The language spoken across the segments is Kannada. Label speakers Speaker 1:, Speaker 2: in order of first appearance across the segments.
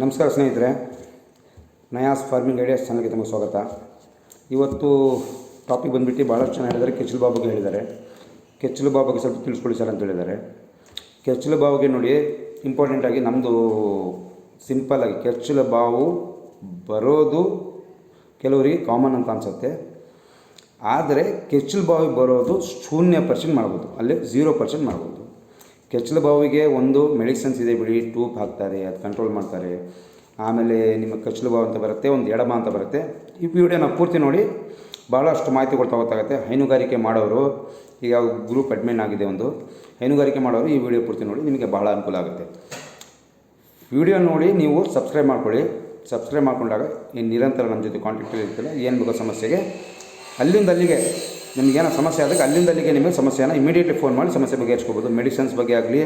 Speaker 1: ನಮಸ್ಕಾರ ಸ್ನೇಹಿತರೆ, ನಯಾಸ್ ಫಾರ್ಮಿಂಗ್ ಐಡಿಯಾಸ್ ಚಾನಲ್ಗೆ ತುಂಬ ಸ್ವಾಗತ. ಇವತ್ತು ಟಾಪಿಕ್ ಬಂದುಬಿಟ್ಟು ಭಾಳಷ್ಟು ಜನ ಹೇಳಿದ್ದಾರೆ, ಕೆಚ್ಚಲು ಬಾಬುಗೆ ಹೇಳಿದ್ದಾರೆ. ಕೆಚ್ಚಲು ಬಾಬುಗೆ ಸ್ವಲ್ಪ ತಿಳಿಸ್ಕೊಳ್ಳಿ ಸರ್ ಅಂತ ಹೇಳಿದ್ದಾರೆ. ಕೆಚ್ಚಲು ಬಾವಿಗೆ ನೋಡಿ ಇಂಪಾರ್ಟೆಂಟಾಗಿ ನಮ್ಮದು ಸಿಂಪಲ್ಲಾಗಿ ಕೆಚ್ಚಲು ಬಾವು ಬರೋದು ಕೆಲವರಿಗೆ ಕಾಮನ್ ಅಂತ ಅನಿಸುತ್ತೆ. ಆದರೆ ಕೆಚ್ಚಲು ಬಾವಿ ಬರೋದು ಶೂನ್ಯ ಪರ್ಸೆಂಟ್ ಮಾಡ್ಬೋದು, ಅಲ್ಲಿ ಝೀರೋ ಪರ್ಸೆಂಟ್ ಮಾಡ್ಬೋದು. ಕೆಚ್ಚಲು ಬಾವಿಗೆ ಒಂದು ಮೆಡಿಸಿನ್ಸ್ ಇದೆ ಬಿಡಿ, ಟ್ಯೂಬ್ ಹಾಕ್ತಾರೆ, ಅದು ಕಂಟ್ರೋಲ್ ಮಾಡ್ತಾರೆ. ಆಮೇಲೆ ನಿಮಗೆ ಕೆಚ್ಚಲು ಬಾವು ಅಂತ ಬರುತ್ತೆ, ಒಂದು ಎಡಮ ಅಂತ ಬರುತ್ತೆ. ಈ ವಿಡಿಯೋನ ಪೂರ್ತಿ ನೋಡಿ ಭಾಳಷ್ಟು ಕೊಡ್ತಾ ಗೊತ್ತಾಗುತ್ತೆ. ಹೈನುಗಾರಿಕೆ ಮಾಡೋರು, ಈಗ ಗ್ರೂಪ್ ಅಡ್ಮಿನ್ ಆಗಿದೆ ಒಂದು, ಹೈನುಗಾರಿಕೆ ಮಾಡೋರು ಈ ವಿಡಿಯೋ ಪೂರ್ತಿ ನೋಡಿ, ನಿಮಗೆ ಬಹಳ ಅನುಕೂಲ ಆಗುತ್ತೆ. ವಿಡಿಯೋ ನೋಡಿ, ನೀವು ಸಬ್ಸ್ಕ್ರೈಬ್ ಮಾಡ್ಕೊಳ್ಳಿ. ಸಬ್ಸ್ಕ್ರೈಬ್ ಮಾಡಿಕೊಂಡಾಗ ಈ ನಿರಂತರ ನಮ್ಮ ಜೊತೆ ಕಾಂಟ್ಯಾಕ್ಟಲ್ಲಿ ಇರ್ತಿಲ್ಲ ಏನು ಬೇಕೋ ಸಮಸ್ಯೆಗೆ, ಅಲ್ಲಿಂದ ಅಲ್ಲಿಗೆ ನಿಮಗೇನೋ ಸಮಸ್ಯೆ ಆದಾಗ ಅಲ್ಲಿಂದ ಅಲ್ಲಿಗೆ ನಿಮಗೆ ಸಮಸ್ಯೆನ ಇಮಿಡಿಯೇಟ್ಲಿ ಫೋನ್ ಮಾಡಿ ಸಮಸ್ಯೆ ಬಗೆಹರಿಸ್ಕೋಬೋದು. ಮೆಡಿಸಿನ್ಸ್ ಬಗ್ಗೆ ಆಗಲಿ,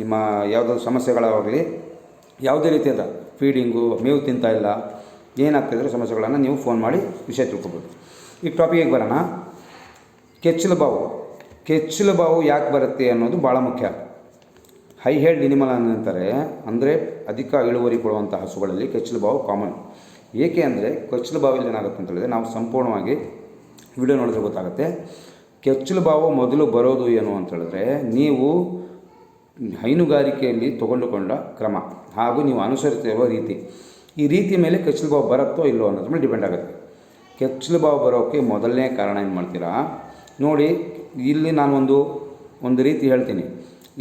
Speaker 1: ನಿಮ್ಮ ಯಾವುದಾದ್ರು ಸಮಸ್ಯೆಗಳಾಗಲಿ, ಯಾವುದೇ ರೀತಿಯಾದ ಫೀಡಿಂಗು ಮೇವು ತಿಂತಾ ಇಲ್ಲ ಏನಾಗ್ತಾಯಿದ್ರೆ ಸಮಸ್ಯೆಗಳನ್ನು ನೀವು ಫೋನ್ ಮಾಡಿ ವಿಷಯ ತಿಳ್ಕೊಬೋದು. ಈಗ ಟಾಪಿಕಿಗೆ ಬರೋಣ. ಕೆಚ್ಚಲು ಬಾವು. ಕೆಚ್ಚಲು ಬಾವು ಯಾಕೆ ಬರುತ್ತೆ ಅನ್ನೋದು ಭಾಳ ಮುಖ್ಯ. ಹೈ ಹೇಳ್ ಎನಿಮಲ್ ಅಂತಾರೆ, ಅಂದರೆ ಅಧಿಕ ಇಳುವರಿ ಕೊಡುವಂಥ ಹಸುಗಳಲ್ಲಿ ಕೆಚ್ಚಲು ಬಾವು ಕಾಮನ್ ಏಕೆ ಅಂದರೆ ಕೆಚ್ಚಲು ಬಾವಿಯಲ್ಲಿ ಏನಾಗುತ್ತೆ ಅಂತ ಹೇಳಿದ್ರೆ ನಾವು ಸಂಪೂರ್ಣವಾಗಿ ವಿಡಿಯೋ ನೋಡಿದ್ರೆ ಗೊತ್ತಾಗುತ್ತೆ. ಕೆಚ್ಚಲು ಭಾವ ಮೊದಲು ಬರೋದು ಏನು ಅಂತ ಹೇಳಿದ್ರೆ, ನೀವು ಹೈನುಗಾರಿಕೆಯಲ್ಲಿ ತಗೊಂಡುಕೊಂಡ ಕ್ರಮ ಹಾಗೂ ನೀವು ಅನುಸರಿಸಿರುವ ರೀತಿ. ಈ ರೀತಿ ಮೇಲೆ ಕೆಚ್ಚಲು ಭಾವ ಬರುತ್ತೋ ಇಲ್ಲೋ ಅನ್ನೋದ್ರ ಮೇಲೆ ಡಿಪೆಂಡ್ ಆಗುತ್ತೆ. ಕೆಚ್ಚಲು ಭಾವ ಬರೋಕ್ಕೆ ಮೊದಲನೇ ಕಾರಣ ಏನು ಮಾಡ್ತೀರಾ? ನೋಡಿ, ಇಲ್ಲಿ ನಾನೊಂದು ಒಂದು ರೀತಿ ಹೇಳ್ತೀನಿ.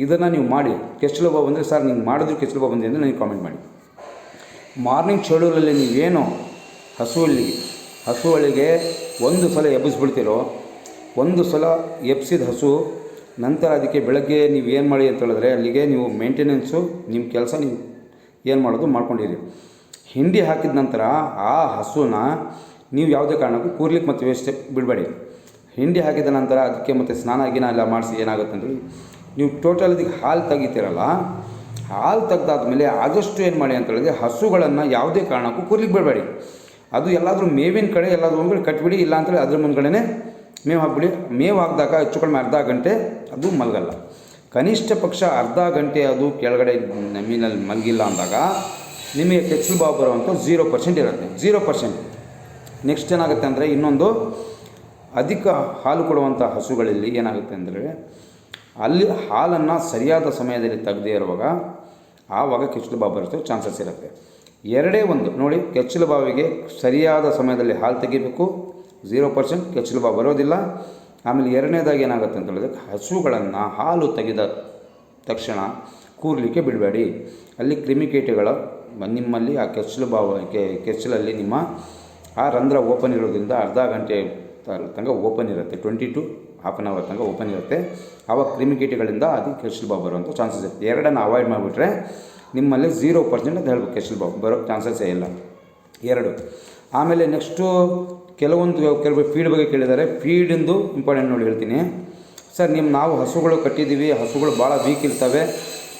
Speaker 1: ಇದನ್ನು ನೀವು ಮಾಡಿ. ಕೆಚ್ಚಲು ಭಾವ ಬಂದರೆ ಸರ್ ನೀವು ಮಾಡಿದ್ರು ಕೆಚ್ಚಲು ಭಾವ ಬಂದಿದೆ ಅಂದರೆ ನನಗೆ ಕಾಮೆಂಟ್ ಮಾಡಿ. ಮಾರ್ನಿಂಗ್ ಶೆಡ್ಯೂಲಲ್ಲಿ ನೀವೇನು ಹಸುವಳ್ಳಿಗೆ ಹಸುವಳಿಗೆ ಒಂದು ಸಲ ಎಬ್ಬಿಸ್ಬಿಡ್ತೀರೋ, ಒಂದು ಸಲ ಎಬ್ಸಿದ ಹಸು, ನಂತರ ಅದಕ್ಕೆ ಬೆಳಗ್ಗೆ ನೀವು ಏನು ಮಾಡಿ ಅಂತ ಹೇಳಿದ್ರೆ ಅಲ್ಲಿಗೆ ನೀವು ಮೇಂಟೆನೆನ್ಸು ನಿಮ್ಮ ಕೆಲಸ ನೀವು ಏನು ಮಾಡೋದು ಮಾಡ್ಕೊಂಡಿರಿ. ಹಿಂಡಿ ಹಾಕಿದ ನಂತರ ಆ ಹಸುನ ನೀವು ಯಾವುದೇ ಕಾರಣಕ್ಕೂ ಕೂರ್ಲಿಕ್ಕೆ ಮತ್ತು ವೇಸ್ಟ್ ಬಿಡಬೇಡಿ. ಹಿಂಡಿ ಹಾಕಿದ ನಂತರ ಅದಕ್ಕೆ ಮತ್ತು ಸ್ನಾನ ಗಿನ ಎಲ್ಲ ಮಾಡಿಸಿ ಏನಾಗುತ್ತೆ ಅಂದರೆ ನೀವು ಟೋಟಲ್ ಅದಕ್ಕೆ ಹಾಲು ತೆಗಿತೀರಲ್ಲ, ಹಾಲು ತೆಗ್ದಾದ್ಮೇಲೆ ಆದಷ್ಟು ಏನು ಮಾಡಿ ಅಂತ ಹೇಳಿದ್ರೆ ಹಸುಗಳನ್ನು ಯಾವುದೇ ಕಾರಣಕ್ಕೂ ಕೂರ್ಲಿಕ್ಕೆ ಬಿಡಬೇಡಿ. ಅದು ಎಲ್ಲಾದರೂ ಮೇವಿನ ಕಡೆ ಎಲ್ಲಾದರೂ ಒಂದು ಕಟ್ಬಿಡಿ, ಇಲ್ಲ ಅಂತೇಳಿ ಅದ್ರ ಮುಂದ್ಗಡೆನೇ ಮೇವು ಹಾಕ್ಬಿಡಿ. ಮೇವು ಹಾಕಿದಾಗ ಹೆಚ್ಚು ಕಡಿಮೆ ಅರ್ಧ ಗಂಟೆ ಅದು ಮಲಗಲ್ಲ. ಕನಿಷ್ಠ ಪಕ್ಷ ಅರ್ಧ ಗಂಟೆ ಅದು ಕೆಳಗಡೆ ಮೀನಲ್ಲಿ ಮಲಗಿಲ್ಲ ಅಂದಾಗ ನಿಮಗೆ ಕೆಚ್ಚಲು ಬಾವು ಬರುವಂಥ ಝೀರೋ ಪರ್ಸೆಂಟ್ ಇರುತ್ತೆ. ಝೀರೋ ಪರ್ಸೆಂಟ್ ನೆಕ್ಸ್ಟ್ ಏನಾಗುತ್ತೆ ಅಂದರೆ ಇನ್ನೊಂದು ಅಧಿಕ ಹಾಲು ಕೊಡುವಂಥ ಹಸುಗಳಲ್ಲಿ ಏನಾಗುತ್ತೆ ಅಂದರೆ ಅಲ್ಲಿ ಹಾಲನ್ನು ಸರಿಯಾದ ಸಮಯದಲ್ಲಿ ತೆಗೆದೇ ಇರುವಾಗ ಆವಾಗ ಕೆಚ್ಚಲು ಬಾವು ಬರುತ್ತೆ, ಚಾನ್ಸಸ್ ಇರುತ್ತೆ. ಎರಡೇ ಒಂದು. ನೋಡಿ, ಕೆಚ್ಚಲು ಬಾವಿಗೆ ಸರಿಯಾದ ಸಮಯದಲ್ಲಿ ಹಾಲು ತೆಗಿಬೇಕು. ಝೀರೋ ಪರ್ಸೆಂಟ್ ಕೆಚ್ಚಲು ಬಾವು ಬರೋದಿಲ್ಲ. ಆಮೇಲೆ ಎರಡನೇದಾಗಿ ಏನಾಗುತ್ತೆ ಅಂತ ಹೇಳಿದ್ರೆ, ಹಸುಗಳನ್ನು ಹಾಲು ತೆಗೆದ ತಕ್ಷಣ ಕೂರಲಿಕ್ಕೆ ಬಿಡಬೇಡಿ. ಅಲ್ಲಿ ಕ್ರಿಮಿಕೀಟಗಳ, ನಿಮ್ಮಲ್ಲಿ ಆ ಕೆಚ್ಚಲು ಬಾವು ಕೆಚ್ಚಲಲ್ಲಿ ನಿಮ್ಮ ಆ ರಂಧ್ರ ಓಪನ್ ಇರೋದ್ರಿಂದ ಅರ್ಧ ಗಂಟೆ ತನಕ ಓಪನ್ ಇರುತ್ತೆ. Twenty to half an hour ತನಕ ಓಪನ್ ಇರುತ್ತೆ. ಆವಾಗ ಕ್ರಿಮಿಕೀಟಗಳಿಂದ ಅದು ಕೆಚ್ಚಲು ಬಾವು ಬರುವಂಥ ಚಾನ್ಸಸ್ ಇರುತ್ತೆ ಎರಡನ್ನು ಅವಾಯ್ಡ್ ಮಾಡಿಬಿಟ್ರೆ ನಿಮ್ಮಲ್ಲಿ ಝೀರೋ ಪರ್ಸೆಂಟ್ ಅಂತ ಹೇಳ್ಬೇಕು ಕೆಚ್ಚಲು ಬಾಬು. ಬರೋಕ್ಕೆ ಚಾನ್ಸಸ್ಸೇ ಇಲ್ಲ. ಎರಡು. ಆಮೇಲೆ ನೆಕ್ಸ್ಟು ಕೆಲವೊಂದು ಕೆಲವು ಫೀಡ್ ಬಗ್ಗೆ ಕೇಳಿದ್ದಾರೆ. ಫೀಡಿಂದು ಇಂಪಾರ್ಟೆಂಟ್ ನೋಡಿ ಹೇಳ್ತೀನಿ. ಸರ್ ನಿಮ್ಮ ನಾವು ಹಸುಗಳು ಕಟ್ಟಿದ್ದೀವಿ. ಹಸುಗಳು ಭಾಳ ವೀಕ್ ಇರ್ತವೆ.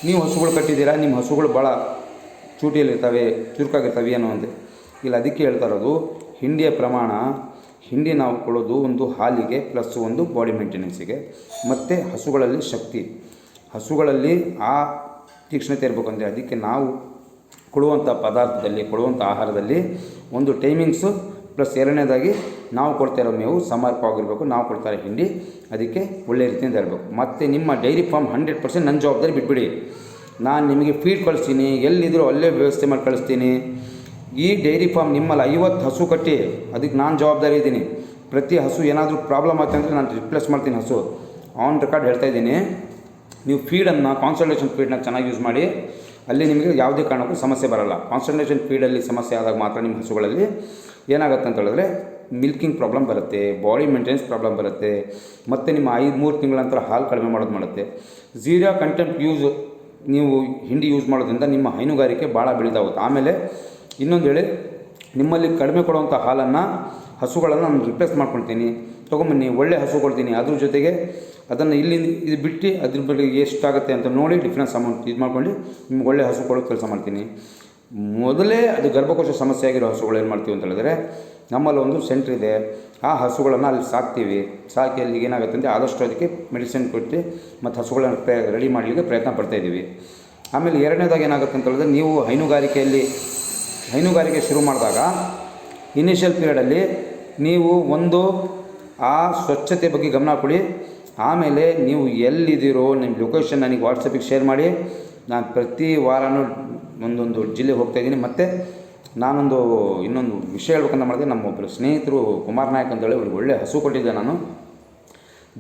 Speaker 1: ನೀವು ಹಸುಗಳು ಕಟ್ಟಿದ್ದೀರಾ? ನಿಮ್ಮ ಹಸುಗಳು ಭಾಳ ಚೂಟಿಯಲ್ಲಿರ್ತವೆ, ಚುರುಕಾಗಿರ್ತವೆ ಏನೋ ಅಂದರೆ ಇಲ್ಲ, ಅದಕ್ಕೆ ಹೇಳ್ತಾ ಇರೋದು, ಹಿಂಡಿಯ ಪ್ರಮಾಣ, ಹಿಂಡಿ ನಾವು ಕೊಡೋದು ಒಂದು ಹಾಲಿಗೆ ಪ್ಲಸ್ ಒಂದು ಬಾಡಿ ಮೇಂಟೆನೆನ್ಸಿಗೆ ಮತ್ತು ಹಸುಗಳಲ್ಲಿ ಶಕ್ತಿ. ಹಸುಗಳಲ್ಲಿ ಆ ತೀಕ್ಷ್ಣತೆ ಇರಬೇಕು ಅಂದರೆ ಅದಕ್ಕೆ ನಾವು ಕೊಡುವಂಥ ಪದಾರ್ಥದಲ್ಲಿ, ಕೊಡುವಂಥ ಆಹಾರದಲ್ಲಿ ಒಂದು ಟೈಮಿಂಗ್ಸು ಪ್ಲಸ್ ಎರಡನೇದಾಗಿ ನಾವು ಕೊಡ್ತಾ ಇರೋ ಮೇವು ಸಮರ್ಪವಾಗಿರಬೇಕು ನಾವು ಕೊಡ್ತಾ ಇರೋ ಹಿಂಡಿ ಅದಕ್ಕೆ ಒಳ್ಳೆ ರೀತಿಯಿಂದ ಇರಬೇಕು. ಮತ್ತು ನಿಮ್ಮ ಡೈರಿ ಫಾರ್ಮ್ ಹಂಡ್ರೆಡ್ ಪರ್ಸೆಂಟ್ ನನ್ನ ಜವಾಬ್ದಾರಿ ಬಿಟ್ಬಿಡಿ. ನಾನು ನಿಮಗೆ ಫೀಡ್ ಕಳಿಸ್ತೀನಿ ಎಲ್ಲಿದ್ದರೂ ಅಲ್ಲೇ ವ್ಯವಸ್ಥೆ ಮಾಡಿ ಕಳಿಸ್ತೀನಿ. ಈ ಡೈರಿ ಫಾರ್ಮ್ ನಿಮ್ಮಲ್ಲಿ ಐವತ್ತು ಹಸು ಕಟ್ಟಿ, ಅದಕ್ಕೆ ನಾನು ಜವಾಬ್ದಾರಿ ಇದ್ದೀನಿ. ಪ್ರತಿ ಹಸು ಏನಾದರೂ ಪ್ರಾಬ್ಲಮ್ ಆಯ್ತು ಅಂದರೆ ನಾನು ರಿಪ್ಲೇಸ್ ಮಾಡ್ತೀನಿ ಹಸು. ಆನ್ ರೆಕಾರ್ಡ್ ಹೇಳ್ತಾ ಇದ್ದೀನಿ. ನೀವು ಫೀಡನ್ನು ಕಾನ್ಸಂಟ್ರೇಷನ್ ಫೀಡನ್ನ ಚೆನ್ನಾಗಿ ಯೂಸ್ ಮಾಡಿ, ಅಲ್ಲಿ ನಿಮಗೆ ಯಾವುದೇ ಕಾರಣಕ್ಕೂ ಸಮಸ್ಯೆ ಬರಲ್ಲ. ಕಾನ್ಸಂಟ್ರೇಷನ್ ಫೀಡಲ್ಲಿ ಸಮಸ್ಯೆ ಆದಾಗ ಮಾತ್ರ ನಿಮ್ಮ ಹಸುಗಳಲ್ಲಿ ಏನಾಗುತ್ತೆ ಅಂತ ಹೇಳಿದ್ರೆ ಮಿಲ್ಕಿಂಗ್ ಪ್ರಾಬ್ಲಮ್ ಬರುತ್ತೆ ಬಾಡಿ ಮೇಂಟೆನೆನ್ಸ್ ಪ್ರಾಬ್ಲಮ್ ಬರುತ್ತೆ, ಮತ್ತು ನಿಮ್ಮ ಐದು, ಮೂರು ತಿಂಗಳ ನಂತರ ಹಾಲು ಕಡಿಮೆ ಮಾಡೋದು ಮಾಡುತ್ತೆ. ಝೀರಾ ಕಂಟೆಂಟ್ ಯೂಸ್ ನೀವು ಹಿಂಡಿ ಯೂಸ್ ಮಾಡೋದ್ರಿಂದ ನಿಮ್ಮ ಹೈನುಗಾರಿಕೆ ಭಾಳ ಬೆಳೆದಾಗುತ್ತೆ ಆಮೇಲೆ ಇನ್ನೊಂದು ಹೇಳಿ, ನಿಮ್ಮಲ್ಲಿ ಕಡಿಮೆ ಕೊಡುವಂಥ ಹಾಲನ್ನು ಹಸುಗಳನ್ನು ನಾನು ರಿಪ್ಲೇಸ್ ಮಾಡ್ಕೊಳ್ತೀನಿ. ತೊಗೊಂಬನ್ನಿ, ಒಳ್ಳೆ ಹಸು ಕೊಡ್ತೀನಿ. ಅದ್ರ ಜೊತೆಗೆ ಅದನ್ನು ಇಲ್ಲಿ ಇದು ಬಿಟ್ಟು ಅದ್ರ ಬಗ್ಗೆ ಎಷ್ಟಾಗುತ್ತೆ ಅಂತ ನೋಡಿ ಡಿಫ್ರೆನ್ಸ್ ಅಮೌಂಟ್ ಇದು ಮಾಡ್ಕೊಂಡು ನಿಮ್ಗೆ ಒಳ್ಳೆ ಹಸು ಕೊಡೋ ಕೆಲಸ ಮಾಡ್ತೀನಿ. ಮೊದಲೇ ಅದು ಗರ್ಭಕೋಶ ಸಮಸ್ಯೆ ಆಗಿರೋ ಹಸುಗಳು ಏನು ಮಾಡ್ತೀವಿ ಅಂತ ಹೇಳಿದ್ರೆ ನಮ್ಮಲ್ಲಿ ಒಂದು ಸೆಂಟ್ರ್ ಇದೆ. ಆ ಹಸುಗಳನ್ನು ಅಲ್ಲಿ ಸಾಕ್ತೀವಿ. ಸಾಕಿ ಅಲ್ಲಿಗೆ ಏನಾಗುತ್ತೆ ಅಂದರೆ ಆದಷ್ಟು ಅದಕ್ಕೆ ಮೆಡಿಸಿನ್ ಕೊಟ್ಟು ಮತ್ತು ಹಸುಗಳನ್ನು ರೆಡಿ ಮಾಡಲಿಕ್ಕೆ ಪ್ರಯತ್ನ ಪಡ್ತಾಯಿದ್ದೀವಿ ಆಮೇಲೆ ಎರಡನೇದಾಗಿ ಏನಾಗುತ್ತೆ ಅಂತ ಹೇಳಿದ್ರೆ ನೀವು ಹೈನುಗಾರಿಕೆಯಲ್ಲಿ, ಹೈನುಗಾರಿಕೆ ಶುರು ಮಾಡಿದಾಗ ಇನಿಷಿಯಲ್ ಪೀರಿಯಡಲ್ಲಿ ನೀವು ಒಂದು ಆ ಸ್ವಚ್ಛತೆ ಬಗ್ಗೆ ಗಮನ ಕೊಡಿ. ಆಮೇಲೆ ನೀವು ಎಲ್ಲಿದ್ದೀರೋ ನಿಮ್ಮ ಲೊಕೇಶನ್ ನನಗೆ ವಾಟ್ಸಪ್ಪಿಗೆ ಶೇರ್ ಮಾಡಿ. ನಾನು ಪ್ರತಿ ವಾರನೂ ಒಂದೊಂದು ಜಿಲ್ಲೆಗೆ ಹೋಗ್ತಾ ಇದ್ದೀನಿ. ಮತ್ತು ನಾನೊಂದು ಇನ್ನೊಂದು ವಿಷಯ ಹೇಳ್ಬೇಕಂತ ಮಾಡಿದೆ. ನಮ್ಮ ಒಬ್ಬರು ಸ್ನೇಹಿತರು ಕುಮಾರ್ ನಾಯಕ್ ಅಂತೇಳಿ, ಅವ್ರಿಗೆ ಒಳ್ಳೆ ಹಸು ಕೊಟ್ಟಿದ್ದೆ ನಾನು.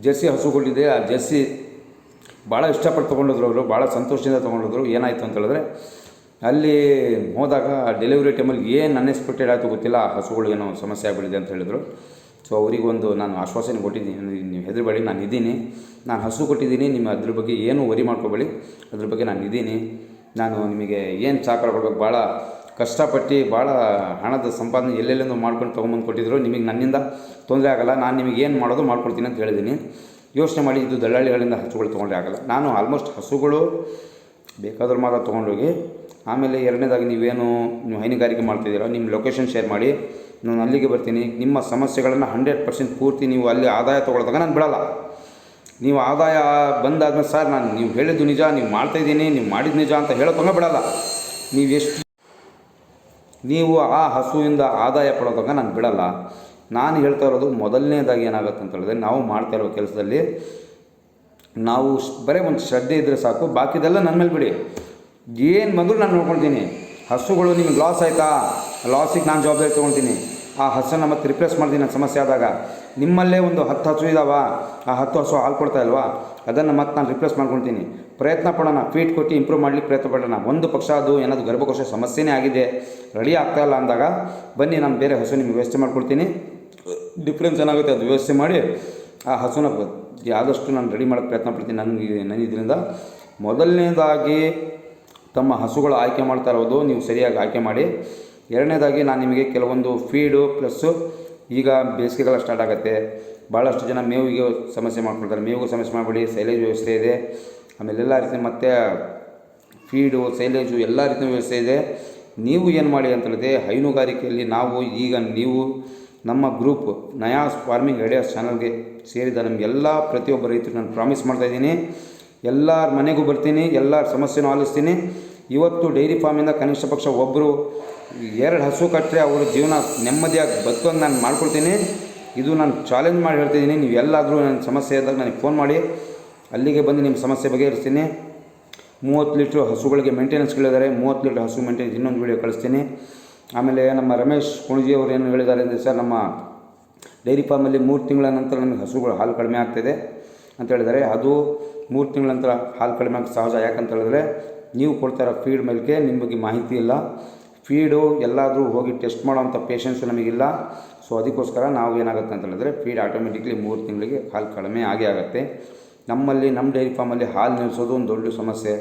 Speaker 1: ಜರ್ಸಿ ಹಸು ಕೊಟ್ಟಿದ್ದೆ. ಆ ಜರ್ಸಿ ಭಾಳ ಇಷ್ಟಪಟ್ಟು ತೊಗೊಂಡಿದ್ರು ಅವರು. ಭಾಳ ಸಂತೋಷದಿಂದ ತೊಗೊಂಡಿದ್ರು. ಏನಾಯಿತು ಅಂತ ಹೇಳಿದ್ರೆ, ಅಲ್ಲಿ ಹೋದಾಗ ಡೆಲಿವರಿ ಟೈಮಲ್ಲಿ ಏನು ಅನ್ಎಕ್ಸ್ಪೆಕ್ಟೆಡ್ ಆಯಿತು ಗೊತ್ತಿಲ್ಲ. ಆ ಹಸುಗಳು ಏನೋ ಸಮಸ್ಯೆ ಆಗಿಬಿಟ್ಟಿದೆ ಅಂತ ಹೇಳಿದರು. ಸೊ ಅವರಿಗೊಂದು ನಾನು ಆಶ್ವಾಸನೆ ಕೊಟ್ಟಿದ್ದೀನಿ. ನೀವು ಹೆದರಬೇಡಿ, ನಾನು ಇದ್ದೀನಿ. ನಾನು ಹಸು ಕೊಟ್ಟಿದ್ದೀನಿ. ನಿಮ್ಮ ಅದ್ರ ಬಗ್ಗೆ ಏನೂ ವರಿ ಮಾಡ್ಕೋಬೇಡಿ. ಅದ್ರ ಬಗ್ಗೆ ನಾನು ಇದ್ದೀನಿ. ನಾನು ನಿಮಗೆ ಏನು ಸಹಕಾರ ಕೊಡಬೇಕು? ಭಾಳ ಕಷ್ಟಪಟ್ಟು, ಭಾಳ ಹಣದ ಸಂಪಾದನೆ ಎಲ್ಲೆಲ್ಲಿಂದ ಮಾಡ್ಕೊಂಡು ತೊಗೊಂಬಂದು ಕೊಟ್ಟಿದ್ರು. ನಿಮಗೆ ನನ್ನಿಂದ ತೊಂದರೆ ಆಗಲ್ಲ. ನಾನು ನಿಮಗೆ ಏನು ಮಾಡೋದು ಮಾಡ್ಕೊಡ್ತೀನಿ ಅಂತ ಹೇಳಿದ್ದೀನಿ. ಯೋಚನೆ ಮಾಡಿ ಇದು ದಳ್ಳಾಳಿಗಳಿಂದ ಹಸುಗಳು ತೊಗೊಂಡ್ರೆ ಆಗಲ್ಲ. ನಾನು ಆಲ್ಮೋಸ್ಟ್ ಹಸುಗಳು ಬೇಕಾದ್ರೂ ಮಾತ್ರ ತೊಗೊಂಡೋಗಿ ಆಮೇಲೆ ಎರಡನೇದಾಗಿ ನೀವೇನು ನೀವು ಹೈನುಗಾರಿಕೆ ಮಾಡ್ತಿದ್ದೀರೋ, ನಿಮ್ಮ ಲೊಕೇಶನ್ ಶೇರ್ ಮಾಡಿ, ನಾನು ಅಲ್ಲಿಗೆ ಬರ್ತೀನಿ, ನಿಮ್ಮ ಸಮಸ್ಯೆಗಳನ್ನು ಹಂಡ್ರೆಡ್ ಪರ್ಸೆಂಟ್ ಪೂರ್ತಿ ನೀವು ಅಲ್ಲಿ ಆದಾಯ ತೊಗೊಳ್ದಾಗ ನಾನು ಬಿಡಲ್ಲ. ನೀವು ಆದಾಯ ಬಂದಾದ್ಮೇಲೆ ಸರ್ ನಾನು ನೀವು ಹೇಳಿದ್ದು ನಿಜ, ನೀವು ಮಾಡ್ತಾಯಿದ್ದೀನಿ ನೀವು ಮಾಡಿದ್ದು ನಿಜ ಅಂತ ಹೇಳೋತಂಗ ಬಿಡಲ್ಲ. ನೀವು ಎಷ್ಟು ನೀವು ಆ ಹಸುವಿಂದ ಆದಾಯ ಪಡೋದಾಗ ನಾನು ಬಿಡಲ್ಲ. ನಾನು ಹೇಳ್ತಾ ಇರೋದು ಮೊದಲನೇದಾಗಿ ಏನಾಗುತ್ತೆ ಅಂತ ಹೇಳಿದ್ರೆ, ನಾವು ಮಾಡ್ತಾ ಇರೋ ಕೆಲಸದಲ್ಲಿ ನಾವು ಬರೀ ಒಂದು ಶ್ರದ್ಧೆ ಇದ್ದರೆ ಸಾಕು, ಬಾಕಿದೆಲ್ಲ ನನ್ನ ಮೇಲೆ ಬಿಡಿ. ಏನು ಬಂದರೂ ನಾನು ನೋಡ್ಕೊಳ್ತೀನಿ ಹಸುಗಳು ನಿಮಗೆ ಲಾಸ್ ಆಯಿತಾ? ಲಾಸಿಗೆ ನಾನು ಜವಾಬ್ದಾರಿ ತೊಗೊಳ್ತೀನಿ ಆ ಹಸನ್ನು ಮತ್ತೆ ರಿಪ್ಲೇಸ್ ಮಾಡ್ತೀನಿ ನನ್ನ ಸಮಸ್ಯೆ ಆದಾಗ. ನಿಮ್ಮಲ್ಲೇ ಒಂದು ಹತ್ತು ಹಸು ಇದ್ದಾವ ಆ ಹತ್ತು ಹಸು ಹಾಲು ಕೊಡ್ತಾ ಇಲ್ವಾ? ಅದನ್ನು ಮತ್ತೆ ನಾನು ರಿಪ್ಲೇಸ್ ಮಾಡ್ಕೊಳ್ತೀನಿ ಪ್ರಯತ್ನ ಪಡೋಣ ಫೀಟ್ ಕೊಟ್ಟು ಇಂಪ್ರೂವ್ ಮಾಡಲಿಕ್ಕೆ ಪ್ರಯತ್ನ ಪಡೋಣ. ಒಂದು ಪಕ್ಷ ಅದು, ಏನಾದರೂ ಗರ್ಭಕೋಶ ಸಮಸ್ಯೆನೇ ಆಗಿದೆ. ರೆಡಿ ಆಗ್ತಾ ಇಲ್ಲ ಅಂದಾಗ ಬನ್ನಿ, ನಾನು ಬೇರೆ ಹಸು ನಿಮಗೆ ವ್ಯವಸ್ಥೆ ಮಾಡ್ಕೊಳ್ತೀನಿ ಡಿಫ್ರೆನ್ಸ್ ಏನಾಗುತ್ತೆ? ಅದು ವ್ಯವಸ್ಥೆ ಮಾಡಿ ಆ ಹಸುನ ಆದಷ್ಟು ನಾನು ರೆಡಿ ಮಾಡೋಕ್ಕೆ ಪ್ರಯತ್ನ ಪಡ್ತೀನಿ. ನನಗೆ ನನ್ನ ಇದರಿಂದ ಮೊದಲನೇದಾಗಿ ತಮ್ಮ ಹಸುಗಳು ಆಯ್ಕೆ ಮಾಡ್ತಾ ಇರೋದು ನೀವು ಸರಿಯಾಗಿ ಆಯ್ಕೆ ಮಾಡಿ. ಎರಡನೇದಾಗಿ ನಾನು ನಿಮಗೆ ಕೆಲವೊಂದು ಫೀಡು ಪ್ಲಸ್ಸು ಈಗ ಬೇಸಿಗೆಗಳ ಸ್ಟಾರ್ಟ್ ಆಗುತ್ತೆ. ಭಾಳಷ್ಟು ಜನ ಮೇವಿಗೆ ಸಮಸ್ಯೆ ಮಾಡ್ಕೊಳ್ತಾರೆ. ಮೇವಿಗೂ ಸಮಸ್ಯೆ ಮಾಡಬೇಡಿ ಸೈಲೇಜ್ ವ್ಯವಸ್ಥೆ ಇದೆ. ಆಮೇಲೆ ಎಲ್ಲ ರೀತಿ ಮತ್ತು ಫೀಡು ಸೈಲೇಜು ಎಲ್ಲ ರೀತಿಯ ವ್ಯವಸ್ಥೆ ಇದೆ. ನೀವು ಏನು ಮಾಡಿ ಅಂತ ಹೇಳಿದ್ರೆ, ಹೈನುಗಾರಿಕೆಯಲ್ಲಿ ನಾವು ಈಗ ನೀವು ನಮ್ಮ ಗ್ರೂಪ್ ನಯಾಸ್ ಫಾರ್ಮಿಂಗ್ ಐಡಿಯಾಸ್ ಚಾನಲ್ಗೆ ಸೇರಿದ ನಮಗೆಲ್ಲ ಪ್ರತಿಯೊಬ್ಬ ರೈತರು ನಾನು ಪ್ರಾಮಿಸ್ ಮಾಡ್ತಾಯಿದ್ದೀನಿ ಎಲ್ಲರ ಮನೆಗೂ ಬರ್ತೀನಿ, ಎಲ್ಲರ ಸಮಸ್ಯೆನೂ ಆಲಿಸ್ತೀನಿ. ಇವತ್ತು ಡೈರಿ ಫಾರ್ಮಿಂದ ಕನಿಷ್ಠ ಪಕ್ಷ ಒಬ್ಬರು ಎರಡು ಹಸು ಕಟ್ಟರೆ ಅವರ ಜೀವನ ನೆಮ್ಮದಿಯಾಗಿ ಬದುಕೋದು ನಾನು ಮಾಡ್ಕೊಳ್ತೀನಿ. ಇದು ನಾನು ಚಾಲೆಂಜ್ ಮಾಡಿ ಹೇಳ್ತಿದ್ದೀನಿ. ನೀವು ಎಲ್ಲಾದರೂ ನನ್ನ ಸಮಸ್ಯೆ ಇದ್ದಾಗ ನನಗೆ ಫೋನ್ ಮಾಡಿ. ಅಲ್ಲಿಗೆ ಬಂದು ನಿಮ್ಮ ಸಮಸ್ಯೆ ಬಗೆಹರಿಸ್ತೀನಿ. ಮೂವತ್ತು ಲೀಟ್ರ್ ಹಸುಗಳಿಗೆ ಮೇಂಟೆನೆನ್ಸ್ಗಳಿದ್ದಾರೆ ಮೂವತ್ತು ಲೀಟ್ರ್ ಹಸು ಮೇಂಟೆನೆನ್ಸ್ ಇನ್ನೊಂದು ವೀಡಿಯೋ ಕಳಿಸ್ತೀನಿ. ಆಮೇಲೆ ನಮ್ಮ ರಮೇಶ್ ಕುಣಜಿ ಅವರು ಏನು ಹೇಳಿದ್ದಾರೆ ಅಂದರೆ, ಸರ್, ನಮ್ಮ ಡೈರಿ ಫಾರ್ಮಲ್ಲಿ ಮೂರು ತಿಂಗಳ ನಂತರ ನಮಗೆ ಹಸುಗಳು ಹಾಲು ಕಡಿಮೆ ಆಗ್ತಿದೆ ಅಂತ ಹೇಳಿದ್ದಾರೆ. ಅದು ಮೂರು ತಿಂಗಳ ನಂತರ ಹಾಲು ಕಡಿಮೆ ಆಗೋದು ಸಹಜ. ಯಾಕಂತ ಹೇಳಿದ್ರೆ ನೀವು ಕೊಡ್ತಾ ಇರೋ ಫೀಡ್ ಮೇಲೆ ನಿಮ್ಮ ಬಗ್ಗೆ ಮಾಹಿತಿ ಇಲ್ಲ. ಫೀಡು ಎಲ್ಲಾದರೂ ಹೋಗಿ ಟೆಸ್ಟ್ ಮಾಡೋವಂಥ ಪೇಷನ್ಸು ನಮಗಿಲ್ಲ. ಸೊ ಅದಕ್ಕೋಸ್ಕರ ನಾವು ಏನಾಗುತ್ತೆ ಅಂತ ಹೇಳಿದ್ರೆ ಫೀಡ್ ಆಟೋಮೆಟಿಕ್ಲಿ ಮೂರು ತಿಂಗಳಿಗೆ ಹಾಲು ಕಡಿಮೆ ಆಗೇ ಆಗುತ್ತೆ. ನಮ್ಮಲ್ಲಿ, ನಮ್ಮ ಡೈರಿ ಫಾರ್ಮಲ್ಲಿ ಹಾಲು ನಿಲ್ಲಿಸೋದು ಒಂದು ದೊಡ್ಡ ಸಮಸ್ಯೆ.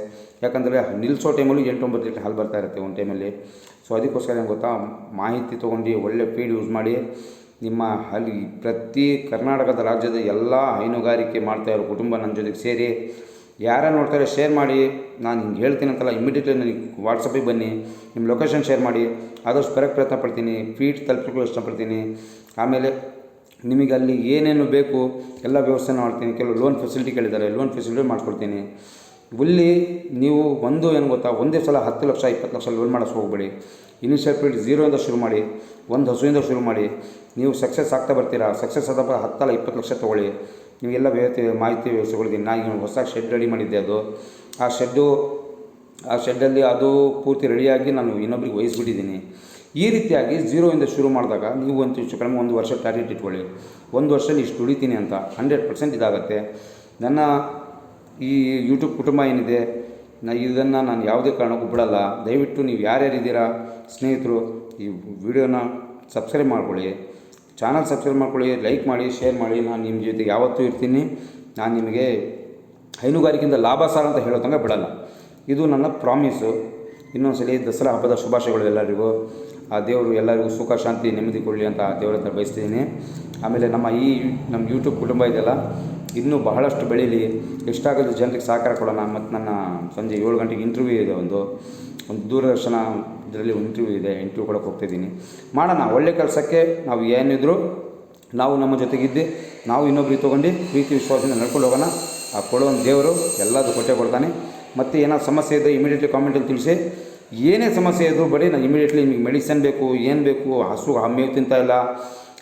Speaker 1: ಯಾಕಂದರೆ ನಿಲ್ಲಿಸೋ ಟೈಮಲ್ಲಿ ಎಂಟೊಂಬತ್ತು ಲೀಟ್ರ್ ಹಾಲು ಬರ್ತಾ ಇರುತ್ತೆ ಒಂದು ಟೈಮಲ್ಲಿ ಸೊ ಅದಕ್ಕೋಸ್ಕರ ಏನು ಗೊತ್ತಾ? ಮಾಹಿತಿ ತೊಗೊಂಡು ಒಳ್ಳೆ ಫೀಡ್ ಯೂಸ್ ಮಾಡಿ. ನಿಮ್ಮ ಅಲ್ಲಿ ಪ್ರತಿ ಕರ್ನಾಟಕದ ರಾಜ್ಯದ ಎಲ್ಲ ಹೈನುಗಾರಿಕೆ ಮಾಡ್ತಾ ಇರೋ ಕುಟುಂಬ ನನ್ನ ಜೊತೆಗೆ ಸೇರಿ ಯಾರು ನೋಡ್ತಾರೆ ಶೇರ್ ಮಾಡಿ. ನಾನು ಹಿಂಗೆ ಹೇಳ್ತೀನಿ ಅಂತಲ್ಲ ಇಮಿಡಿಯೇಟ್ಲಿ ನನಗೆ ವಾಟ್ಸಪ್ಪಿಗೆ ಬನ್ನಿ ನಿಮ್ಮ ಲೊಕೇಶನ್ ಶೇರ್ ಮಾಡಿ. ಆದಷ್ಟು ಬರೋಕ್ಕೆ ಪ್ರಯತ್ನ ಪಡ್ತೀನಿ ಫೀಟ್ ತಲುಪಲಿಕ್ಕೂ ಇಷ್ಟಪಡ್ತೀನಿ ಆಮೇಲೆ ನಿಮಗೆ ಅಲ್ಲಿ ಏನೇನು ಬೇಕು, ಎಲ್ಲ ವ್ಯವಸ್ಥೆ ಮಾಡ್ತೀನಿ. ಕೆಲವು ಲೋನ್ ಫೆಸಿಲಿಟಿ ಕೇಳಿದ್ದಾರೆ ಲೋನ್ ಫೆಸಿಲಿಟಿ ಮಾಡಿಕೊಡ್ತೀನಿ. ಇಲ್ಲಿ ನೀವು ಒಂದು ಏನು ಗೊತ್ತಾ, ಒಂದೇ ಸಲ ಹತ್ತು ಲಕ್ಷ, ಇಪ್ಪತ್ತು ಲಕ್ಷ ಲೋನ್ ಮಾಡೋಕ್ಕೆ ಹೋಗಬೇಡಿ. ಇನಿಷಿಯಲ್ ಪೀರಿಯಡ್ ಝೀರೋಯಿಂದ ಶುರು ಮಾಡಿ, ಒಂದು ಹಸುವಿಂದ ಶುರು ಮಾಡಿ, ನೀವು ಸಕ್ಸಸ್ ಆಗ್ತಾ ಬರ್ತೀರಾ ಸಕ್ಸಸ್ ಆದಪ್ಪ ಹತ್ತಲ್ಲ ಇಪ್ಪತ್ತು ಲಕ್ಷ ತೊಗೊಳ್ಳಿ. ನೀವೆಲ್ಲ ವ್ಯವಸ್ಥೆ ಮಾಹಿತಿ ವ್ಯವಸ್ಥೆಗಳಿದ್ದೀನಿ ನಾನು ಹೊಸ ಶೆಡ್ ರೆಡಿ ಮಾಡಿದ್ದೆ ಅದು. ಆ ಶೆಡ್ಡು ಆ ಶೆಡ್ಡಲ್ಲಿ ಅದು ಪೂರ್ತಿ ರೆಡಿಯಾಗಿ ನಾನು ಇನ್ನೊಬ್ರಿಗೆ ವಹಿಸ್ಬಿಟ್ಟಿದ್ದೀನಿ. ಈ ರೀತಿಯಾಗಿ ಝೀರೋಯಿಂದ ಶುರು ಮಾಡಿದಾಗ ನೀವು ಒಂದು ಹೆಚ್ಚು ಕಡಿಮೆ ಒಂದು ವರ್ಷ ಟಾರ್ಗೆಟ್ ಇಟ್ಕೊಳ್ಳಿ. ಒಂದು ವರ್ಷ ಇಷ್ಟು ದುಡಿತೀನಿ ಅಂತ ಹಂಡ್ರೆಡ್ ಪರ್ಸೆಂಟ್ ಇದಾಗುತ್ತೆ. ನನ್ನ ಈ ಯೂಟ್ಯೂಬ್ ಕುಟುಂಬ ಏನಿದೆ, ನಾ ಇದನ್ನು ನಾನು ಯಾವುದೇ ಕಾರಣಕ್ಕೂ ಬಿಡಲ್ಲ. ದಯವಿಟ್ಟು ನೀವು ಯಾರ್ಯಾರಿದ್ದೀರಾ ಸ್ನೇಹಿತರು, ಈ ವಿಡಿಯೋನ ಸಬ್ಸ್ಕ್ರೈಬ್ ಮಾಡ್ಕೊಳ್ಳಿ. ಚಾನಲ್ ಸಬ್ಸ್ಕ್ರೈಬ್ ಮಾಡ್ಕೊಳ್ಳಿ, ಲೈಕ್ ಮಾಡಿ, ಶೇರ್ ಮಾಡಿ. ನಾನು ನಿಮ್ಮ ಜೊತೆಗೆ ಯಾವತ್ತೂ ಇರ್ತೀನಿ. ನಾನು ನಿಮಗೆ ಹೈನುಗಾರಿಕೆಯಿಂದ ಲಾಭ ಸಾರ ಅಂತ ಹೇಳೋ ತನಕ ಬಿಡಲ್ಲ. ಇದು ನನ್ನ ಪ್ರಾಮಿಸು. ಇನ್ನೊಂದ್ಸಲಿ ದಸರಾ ಹಬ್ಬದ ಶುಭಾಶಯಗಳು ಎಲ್ಲರಿಗೂ. ಆ ದೇವರು ಎಲ್ಲರಿಗೂ ಸುಖ, ಶಾಂತಿ, ನೆಮ್ಮದಿ ಕೊಡಲಿ ಅಂತ ಆ ದೇವರ ಹತ್ರ ಬಯಸ್ತಿದ್ದೀನಿ. ಆಮೇಲೆ ನಮ್ಮ ಈ ನಮ್ಮ ಯೂಟ್ಯೂಬ್ ಕುಟುಂಬ ಇದೆಯಲ್ಲ, ಇನ್ನೂ ಬಹಳಷ್ಟು ಬೆಳೀಲಿ ಎಷ್ಟಾಗೋದು ಜನರಿಗೆ ಸಹಕಾರ ಕೊಡೋಣ ಮತ್ತು ನನ್ನ ಸಂಜೆ ಏಳು ಗಂಟೆಗೆ ಇಂಟರ್ವ್ಯೂ ಇದೆ ಒಂದು. ಒಂದು ದೂರದರ್ಶನ ಇದರಲ್ಲಿ ಇಂಟರ್ವ್ಯೂ ಇದೆ ಇಂಟರ್ವ್ಯೂ ಕೊಡೋಕೆ ಹೋಗ್ತಿದ್ದೀನಿ. ಮಾಡೋಣ, ಒಳ್ಳೆ ಕೆಲಸಕ್ಕೆ ನಾವು ಏನಿದ್ರು ನಾವು ನಮ್ಮ ಜೊತೆಗಿದ್ದು, ನಾವು ಇನ್ನೊಬ್ರಿಗೆ ತೊಗೊಂಡು ಪ್ರೀತಿ, ವಿಶ್ವಾಸದಿಂದ ನಡ್ಕೊಂಡು ಹೋಗೋಣ. ಆ ಕೊಡೋ ಒಂದು ದೇವರು ಎಲ್ಲದೂ ಕೊಟ್ಟೆ ಕೊಡ್ತಾನೆ. ಮತ್ತು ಏನಾದ್ರು ಸಮಸ್ಯೆ ಇದ್ದರೆ ಇಮಿಡಿಯೇಟ್ಲಿ ಕಾಮೆಂಟಲ್ಲಿ ತಿಳಿಸಿ. ಏನೇ ಸಮಸ್ಯೆ ಇದ್ರೂ ಬರೀ ನಾನು ಇಮಿಡಿಯೇಟ್ಲಿ ನಿಮಗೆ ಮೆಡಿಸನ್ ಬೇಕು, ಏನು ಬೇಕು, ಹಸು ಮೇವು ತಿಂತಾ ಇಲ್ಲ,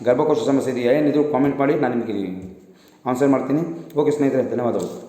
Speaker 1: ಗರ್ಭಕೋಶ ಸಮಸ್ಯೆ ಇದೆಯಾ, ಏನಿದ್ರು ಕಾಮೆಂಟ್ ಮಾಡಿ, ನಾನು ನಿಮಗೆ ಆನ್ಸರ್ ಮಾಡ್ತೀನಿ. ಓಕೆ ಸ್ನೇಹಿತರೆ, ಧನ್ಯವಾದಗಳು.